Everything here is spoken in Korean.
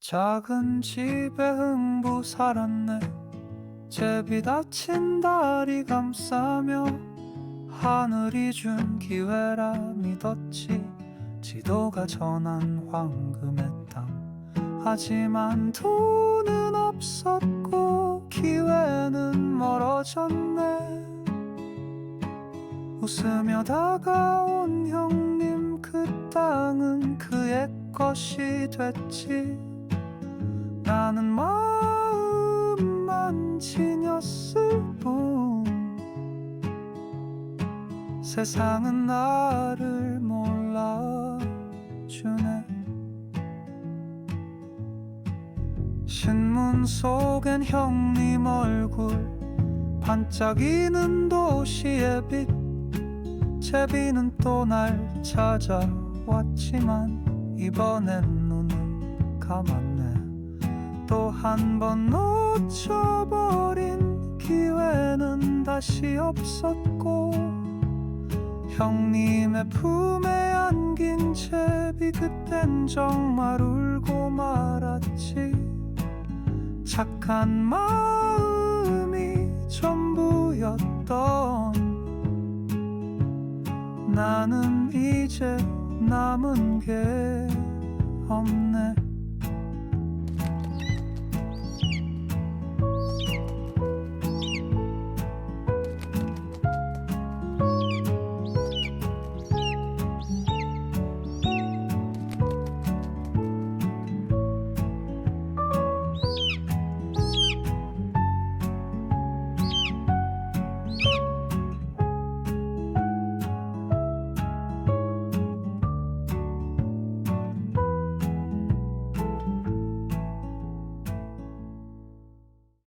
작은 집에 흥부 살았네. 제비 다친 다리 감싸며 하늘이 준 기회라 믿었지. 지도가 전한 황금의 땅. 하지만 돈은 없었고 기회는 멀어졌네. 웃으며 다가온 형님 그 땅은 그의 것이 됐지 나는 마음만 지녔을 뿐. 세상은 나를 몰라주네. 신문 속엔 형님 얼굴 반짝이는 도시의 빛. 제비는 또 날 찾아왔지만 이번엔 눈을 감았네 또 한 번 놓쳐버린 기회는 다시 없었고 형님의 품에 안긴 제비 그땐 정말 울고 말았지. 착한 마음이 전부였던 나는 이제 남은 게 없네